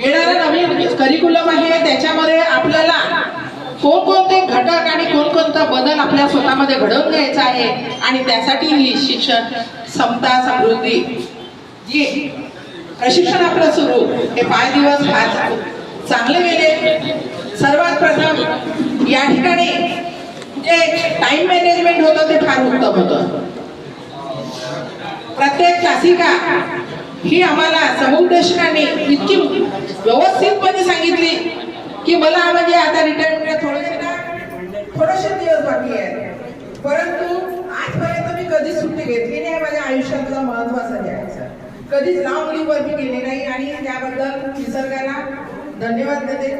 येणारं नवीन करिक्युलम आहे त्याच्यामध्ये आपल्याला कोणकोणते घटक आणि कोणकोणता बदल आपल्या स्वतःमध्ये घडवून घ्यायचा आहे आणि त्यासाठी ही शिक्षण समता समृद्धी जी प्रशिक्षण आपलं सुरू हे पाच दिवस आज चांगले गेले. सर्वात प्रथम या ठिकाणी जे टाइम मॅनेजमेंट होतं ते फार उत्तम होतं. प्रत्येक तासिका ही आम्हाला समुपदर्शकाने इतकी व्यवस्थितपणे सांगितली की मला म्हणजे आता रिटायरमेंट थोडेसे ना थोडेसे दिवस बाकी आहे परंतु आजपर्यंत मी कधीच सुट्टी घेतली नाही. माझ्या आयुष्यातला महत्त्वाचा द्यायचा कधीच लांब मुलीवर मी गेली नाही आणि त्याबद्दल निसर्गाला धन्यवाद देते.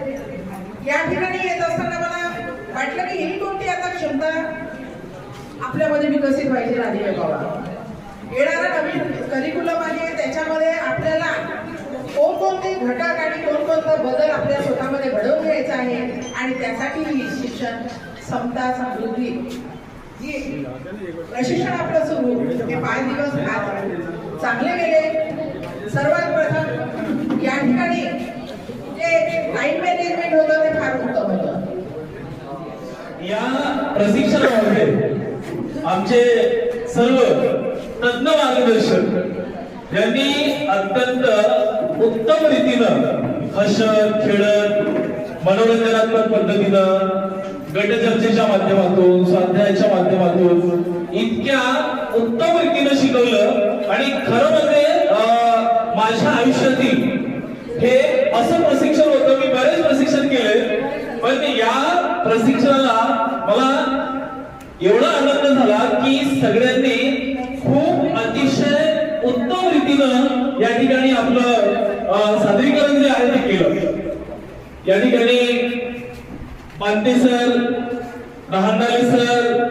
या ठिकाणी येत असताना मला वाटलं की ही कोणती आता क्षमता आपल्यामध्ये विकसित व्हायची राहिली आहे बाबा. येणारा नवीन करिक्युलम आहे त्याच्यामध्ये आपल्याला कोणकोणते घटक आणि कोणकोणता बदल आपल्या स्वतःमध्ये घडवून घ्यायचा आहे आणि त्यासाठी ही शिक्षण समता समृद्धी प्रशिक्षण आपलं सुरू हे पाच दिवस चांगले गेले. सर्वात प्रथम या ठिकाणी जे टाइम मॅनेजमेंट होतं ते फार उत्तम होतं. या प्रशिक्षणामध्ये आमचे सर्व तज्ञ मार्गदर्शक. यांनी अत्यंत उत्तम रीतीनं हसत खेळत मनोरंजनात्मक पद्धतीनं गटचर्चेच्या माध्यमातून स्वाध्यायाच्या माध्यमातून इतक्या उत्तम रीतीनं शिकवलं आणि खरं म्हणजे अं, माझ्या आयुष्यातील हे असं प्रशिक्षण होतं मी बरेच प्रशिक्षण केले पण या प्रशिक्षणाला मला एवढा आनंद झाला की सगळ्यांनी अतिशय उत्तम रीतीनं या ठिकाणी आपलं सादरीकरण जे आहे ते केलं. या ठिकाणी Pande sir Rahangdale sir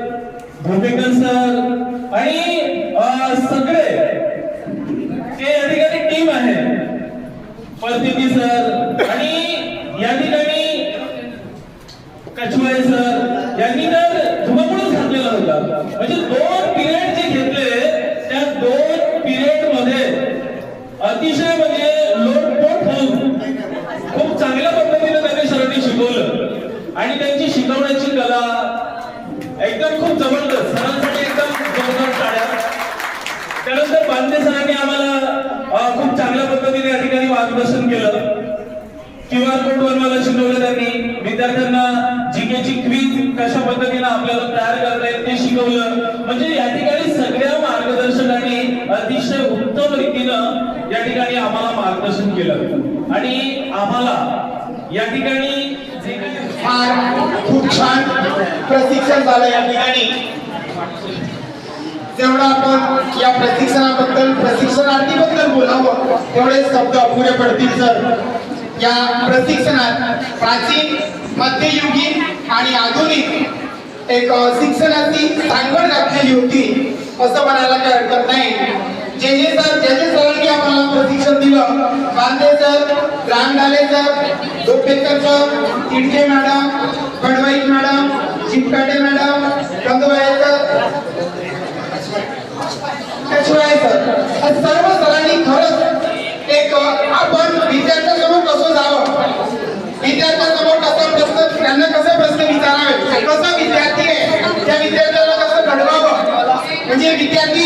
Bhopekar sir आणि सगळे ते या ठिकाणी टीम आहे. परतिती सर आणि या ठिकाणी कछवाय सर यांनी तर धुमाकूळच घातलेला होता. म्हणजे दोन पिरियड जे घेतले त्या दोन पिरियडमध्ये अतिशय म्हणजे लोटपोट होऊन खूप चांगल्या पद्धतीने त्यांनी सरांनी शिकवलं आणि त्यांची शिकवण्याची कला एकदम खूप जबरदस्त. सरांसाठी एकदम जबरदस्त टाळ्या त्यानंतर बांधे सरांनी आम्हाला खूप चांगल्या पद्धतीने या ठिकाणी मार्गदर्शन केलं. क्यू आर कोड बनवायला शिकवलं त्यांनी. विद्यार्थ्यांना जीकेची क्वीज कशा पद्धतीने आपल्याला तयार करता येईल ते शिकवलं. म्हणजे या ठिकाणी सगळ्या मार्गदर्शकांनी अतिशय उत्तम रीतीनं या ठिकाणी आम्हाला मार्गदर्शन केलं. आणि आम्हाला या ठिकाणी जे काही फार खूप छान प्रशिक्षण झालं या ठिकाणी. जेवढं आपण या प्रशिक्षणाबद्दल प्रशिक्षणार्थीबद्दल बोलावं तेवढे शब्द अपुरे पडतील सर. या प्रशिक्षणात प्राचीन मध्ययुगीन आणि आधुनिक एक शिक्षणाची सांगड घातलेली होती असं म्हणायला काही हरकत नाही. जे जे sir sir Ramdale sir Dopekar sir Tidke madam Phadvaik madam Chipkate madam Kandwale sir. त्याशिवाय सर या सर्व सरांनी खरंच एक अ, आपण विद्यार्थ्यांसमोर कसं जावं विद्यार्थ्यांसमोर कसं प्रश्न त्यांना कसे प्रश्न विचारावे कसा विद्यार्थी आहे त्या विद्यार्थ्याला कसं घडवावं म्हणजे विद्यार्थी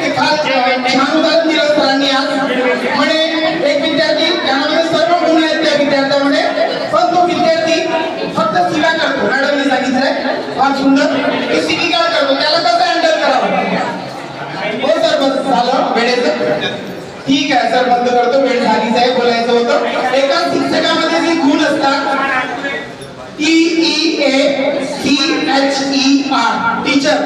हे फार अ, छान उदाहरण दिलं सरांनी आज म्हणे एक विद्यार्थी त्यामध्ये सर्व गुण आहेत त्या विद्यार्थ्यामध्ये पण तो विद्यार्थी फक्त शिव्या करतो मॅडमने सांगितलंय फार सुंदर तो शिविका करतो त्याला कसं हँडल करावं हो सर बस झालं वेळेचं ठीक आहे सर बंद करतो. वेळ झालीच आहे बोलायचं होतं. एका शिक्षकामध्ये जे गुण असतात T E A C H E R teacher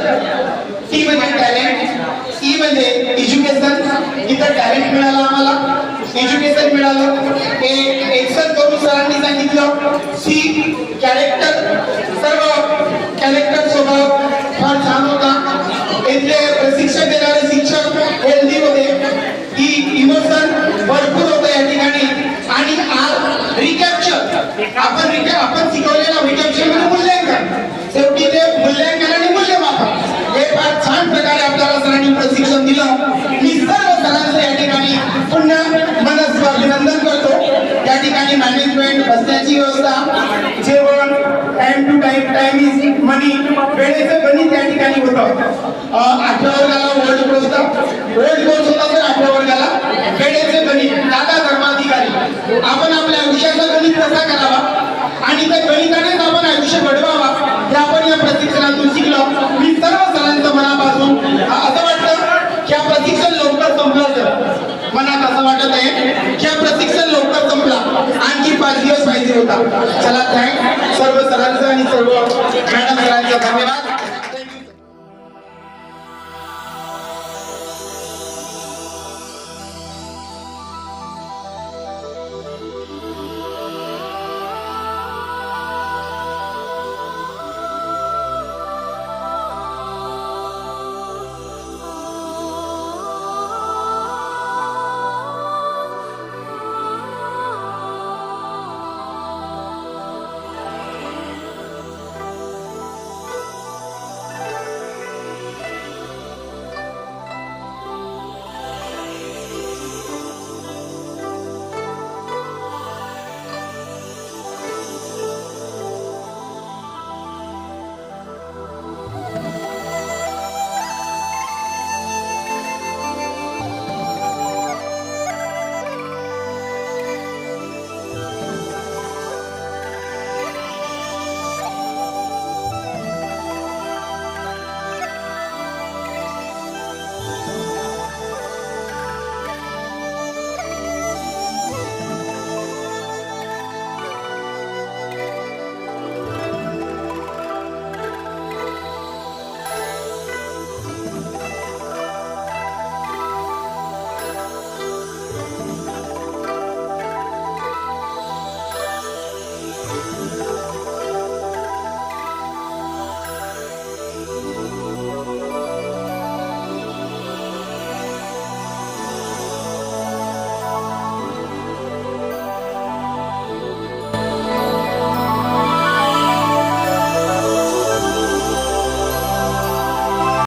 T म्हणजे टॅलेंट ई e म्हणजे एज्युकेशन इथं टॅलेंट मिळालं आम्हाला. एज्युकेशन मिळालं. ए एक्सन करून सरांनी सांगितलं. सी कॅरेक्टर सर्व कॅरेक्टर स्वभाव फार छान होता. इथले प्रशिक्षण देणारे शिक्षक हेल्दी होते ही इमोशन भरपूर होतं या ठिकाणी आणि आज रिकॅप्चर आपण रिकॅ आपण शिकवलेलं रिकॅप्चर म्हणजे मूल्यांकन शेवटी ते मूल्यांकन आणि मूल्यमापन हे फार छान प्रकारे आपल्याला सरांनी प्रशिक्षण दिलं मी सर्व सरांचं या ठिकाणी मॅनेजमेंट बसण्याची व्यवस्था जेवण time to time time is money वेळेचं गणित त्या ठिकाणी होतं. आठव्या वर्गाला वर्ल्ड कोर्स होता वर्ल्ड कोर्स होता तर आठव्या वर्गाला वेळेचं गणित. दादा धर्माधिकारी. आपण आपल्या आयुष्याचा गणित कसा करावा? आणि त्या गणितानेच आपण आयुष्य घडवावा हे आपण या प्रशिक्षणातून शिकलो. मी सर्व सरांचं मनापासून असं वाटतं की हा प्रशिक्षण लवकर संपलं मनात असं वाटत आहे की चला